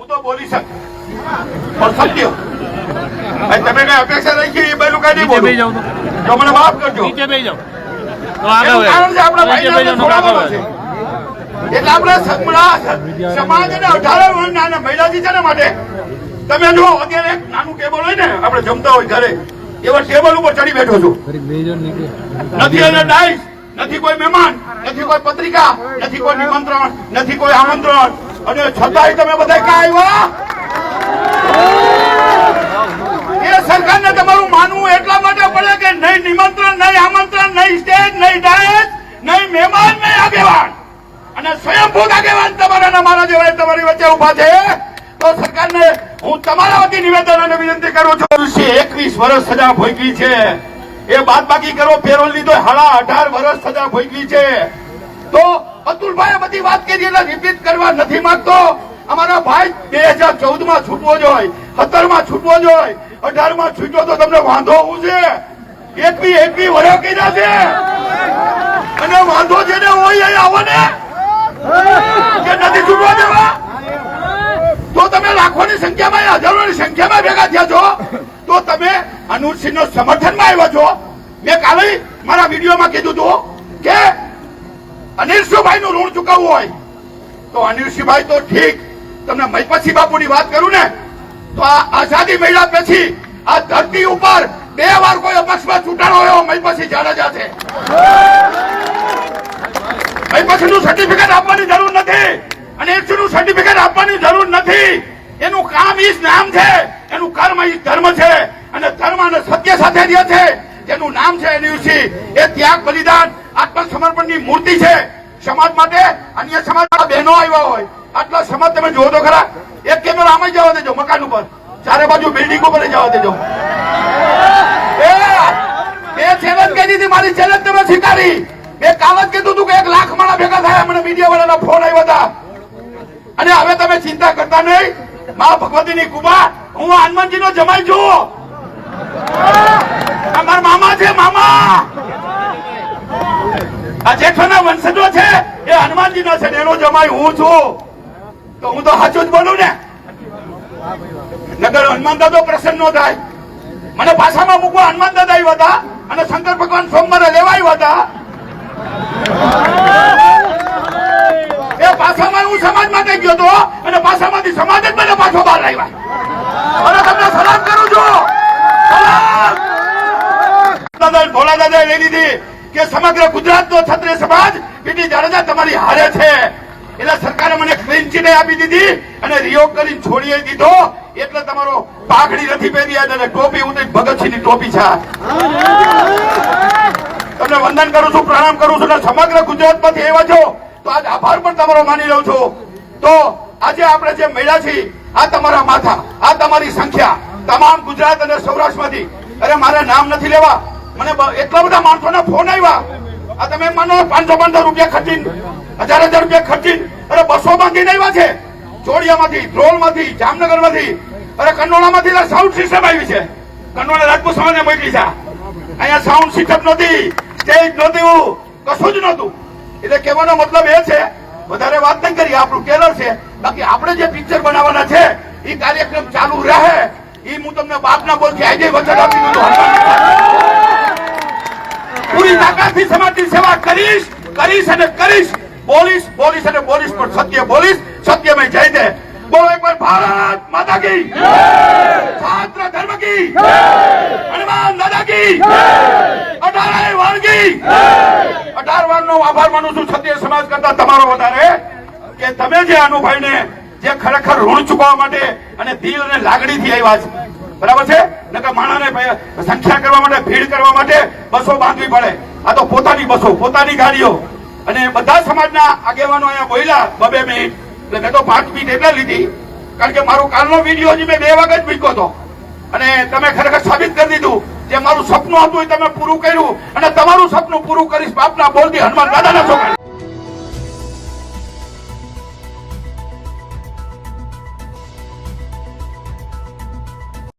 હું તો બોલી શક. પણ સત્ય તમે કઈ અપેક્ષા રાખી એ બેલું કઈ નહીં બોલું? તો. તો મને માફ કરજો. નીચે જાઓ. એટલે આપણે સમાજ અને અઢારે છે ને માટે તમે જો અત્યારે એક નાનું ટેબલ હોય ને આપણે જમતા હોય ઘરે એવા ટેબલ ઉપર ચડી બેઠો છું. નથી એને ડાઈસ નથી કોઈ મહેમાન નથી કોઈ પત્રિકા નથી કોઈ નિમંત્રણ નથી કોઈ આમંત્રણ. અને છતાંય તમે બધા ક્યાં આવ્યા? એ સરકારને તમારું માનવું એટલા માટે પડે કે નહીં નિમંત્રણ, નહીં આમંત્રણ, નહીં સ્ટેજ, નહીં ડાયસ, નહીં મહેમાન, નહીં આગેવાન. અને સ્વયંભૂત આગેવાન તમારા મારા જેવા તમારી વચ્ચે ઊભા છે. તો સરકારને હું તમારા વતી નિવેદન અને વિનંતી કરું છું. એકવીસ વર્ષ સજા ભોગવી છે. એ બાદ બાકી કરો પેરોલ લીધો હાડા અઢાર વર્ષ સજા ભોગવી છે. તો અતુલભાઈ બધી વાત કરી એટલે રિપીટ કરવા નથી માંગતો. અમારા ભાઈ બે હજાર ચૌદમાં છૂટવો જોઈએ સત્તરમાં છૂટવો જોઈએ અઢારમાં છૂટ્યો તો તમને વાંધો શું છે? એકવી એકવી વરસ કર્યા છે. અને વાંધો છે ને હોય એ આવો ને. કે નથી છૂટવા દેવા? તો તમે લાખોની સંખ્યામાં, હજારોની સંખ્યામાં ભેગા થયા છો. તો તમે અનુરસિંહ નો સમર્થનમાં આવ્યા છો. મેં કાલે મારા વિડીયોમાં કીધું હતું કે અનિલસિંહભાઈ નું ઋણ ચૂકવવું હોય, તો અનિલસિંહભાઈ તો ઠીક. તમને મૈપતસિંહ બાપુની વાત કરું ને, તો આ આઝાદી મળ્યા પછી આ ધરતી ઉપર બે વાર કોઈ અપક્ષમાં ચૂંટાણો એવો મૈપતસિંહ જાડેજા છે. મૈપતસિંહનું સર્ટિફિકેટ આપવાની જરૂર નથી. અને નું સર્ટિફિકેટ આપવાની જરૂર નથી. એનું કામ ઈ જ નામ છે, એનું કર્મ ઈ ધર્મ છે, અને ધર્મ અને સત્ય સાથે રહે છે, જેનું નામ છે એનયુસી એ ત્યાગ બલિદાન આત્મસમર્પણની મૂર્તિ છે. સમાજ માટે અન્ય સમાજ બહેનો આવ્યા હોય, આટલા સમાજ તમે જોવો તો ખરા, એક કેમેરા આમાં જવા દેજો, મકાન ઉપર. ચારે બાજુ બિલ્ડિંગ ઉપર જવા દેજો. એ ચેલેન્જ કહી દીધી, મારી ચેલેન્જ તમે સ્વીકારી. મેં કાલ જ કીધું હતું કે એક લાખ માણા ભેગા થયા, મને મીડિયા વાળાના ફોન આવ્યા હતા અને હવે તમે ચિંતા કરતા નહીં, મા ભગવતીની કુબા હું હનુમાનજી નો જમાઈ છું. મારા મામા છે, મામા. આ જેઠોના વંશજો છે, એ હનુમાનજી નો છે, એનો જમાઈ હું છું. તો હું તો સાચું જ બોલું ને? નગર હનુમાન દાદો પ્રસન્ન નો થાય. મને પાછામાં મૂકવા હનુમાન દાદા આવ્યા હતા અને શંકર ભગવાન સોમવારે લેવા આવ્યા હતા. એ પાછામાં હું સમાજ માટે ગયો હતો અને પાછામાંથી સમાજ જ મને પાછો બહાર લાવ્યા. અને તમને સલામ કરું છું. સલામ. દાદા ભોલા દાદા લઈ લીધી. કે સમગ્ર ગુજરાતનો ક્ષત્રિય સમાજ બીજી જાડેજા તમારી હારે છે. એટલે સરકારે મને ક્લીન ચીટ આપી દીધી અને રિયોગ કરીને છોડી દીધો. એટલે તમારો પાઘડી નથી પહેરી અને ટોપી હું ભગતસિંહની ટોપી છે. તમને વંદન કરું છું, પ્રણામ કરું છું અને સમગ્ર ગુજરાતમાંથી એવા છો, તો આજ આભાર પણ તમારો માની લઉં છું. તો આજે આપણે જે મળ્યા છીએ, આ તમારા માથા, આ તમારી સંખ્યા, તમામ ગુજરાત અને સૌરાષ્ટ્રમાંથી. અરે મારે નામ નથી લેવા મને એટલા બધા માણસોના ફોન આવ્યા. આ તમે માનો પાંચસો પાંચસો રૂપિયા ખર્ચીને, હજાર હજાર રૂપિયા ખર્ચીને, અરે બસો માંથી આવ્યા છે. જોડિયામાંથી ધ્રોલમાંથી, જામનગરમાંથી, અરે કંડોળામાંથી સાઉન્ડ સિસ્ટમ આવી છે. કંડોળા રાજપૂત સમાજને મોકલી છે અહીંયા સાઉન્ડ સિસ્ટમ નહોતી સ્ટેજ નહોતું, કશું જ નહોતું. એટલે કહેવાનો મતલબ એ છે, વધારે વાત નહીં કરી, આપણું ટેલર છે. બાકી આપણે જે પિક્ચર બનાવવાના છે એ કાર્યક્રમ ચાલુ રહે. એ હું તમને બાપના બોલથી આજે વચન આપી દીધું પૂરી તાકાતથી સમાજની સેવા કરીશ કરીશ અને કરીશ. બોલીશ બોલીશ અને બોલીશ, પણ સત્ય બોલીશ, સત્યમય જય દે બોલો એકવાર ભારત માતા કી છાત્ર ધર્મ કી હનુમાન દાદા કી અઢારે કી અઢાર વાર નો આભાર માનું છું સત્ય સમાજ કરતા તમારો વધારે કે તમે જે અનુભાઈને જે ખરેખર ઋણ ચૂકવવા માટે અને દિલ અને લાગણીથી આવ્યા છે. બરાબર છે? નકર માણાને સંખ્યા કરવા માટે, ભીડ કરવા માટે બસો બાંધવી પડે. આ તો પોતાની બસો, પોતાની ગાડીઓ. અને બધા સમાજના આગેવાનો અહીંયા બોલ્યા, બબે મિનિટ. એટલે મેં તો પાંચ મિનિટ એટલે લીધી. કારણ કે મારો કાલનો વીડિયો હજી મેં બે જ મૂક્યો હતો. અને તમે ખરેખર સાબિત કરી દીધું જે મારું સપનું હતું એ તમે પૂરું કર્યું. અને તમારું સપનું પૂરું કરીશ બાપના બોલથી હનુમાન દાદાના છોકરા